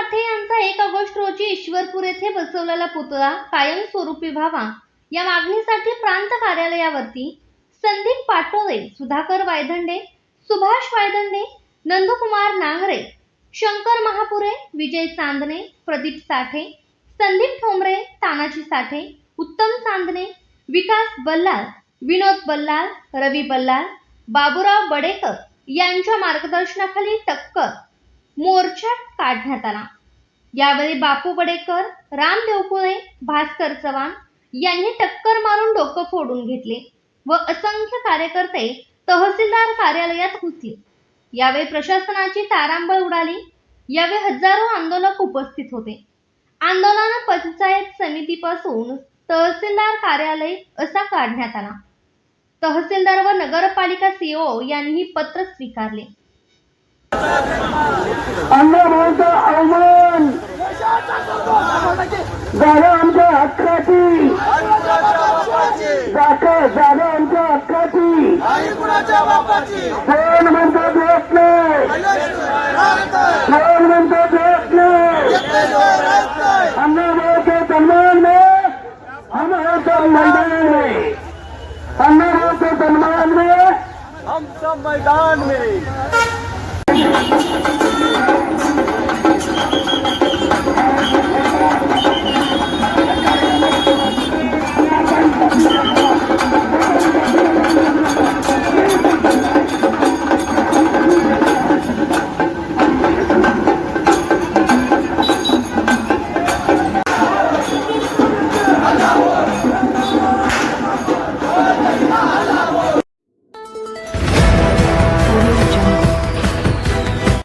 माथे यांचा एक ऑगस्ट रोजी ईश्वरपूर येथे बसवलेला पुतळा कायमस्वरूपी व्हावा. या मागणीसाठी प्रांत कार्यालयावरती संदीप पाटोळे सुधाकर वायधंडे सुभाष वायधंडे नंदकुमार नांगरे शंकर महापुरे विजय चांदणे प्रदीप साठे संदीप ठोंबरे तानाजी साठे उत्तम चांदणे विकास बल्लाल विनोद बल्लाल रवी बल्लाल बाबुराव बडेकर यांच्या मार्गदर्शनाखाली टक्कर मोर्चा काढण्यात आला. यावेळी बापू बडेकर राम देवकुळे भास्कर चव्हाण यांनी टक्कर मारून डोकं फोडून घेतले व असंख्य कार्यकर्ते तहसीलदार कार्यालयात घुसले. यावेळी प्रशासनाची तारांबळ उडाली. यावेळी हजारो आंदोलक उपस्थित होते. आंदोलन पंचायत समितीपासून तहसीलदार कार्यालय असा काढण्यात आला. तहसीलदार व नगरपालिका सीओ यांनी पत्र स्वीकारले. अन्नभाऊचा अवमान. झालं आमच्या हक्काची. झालं आमच्या हक्काची. कोण म्हणतो देत नाही? कोण म्हणतो देत नाही? अन्नभाऊचे सन्मान नाही. हम हैं सब मैदान में. अन्नभाऊचे सन्मान में. हम सब मैदान में. フフフフ。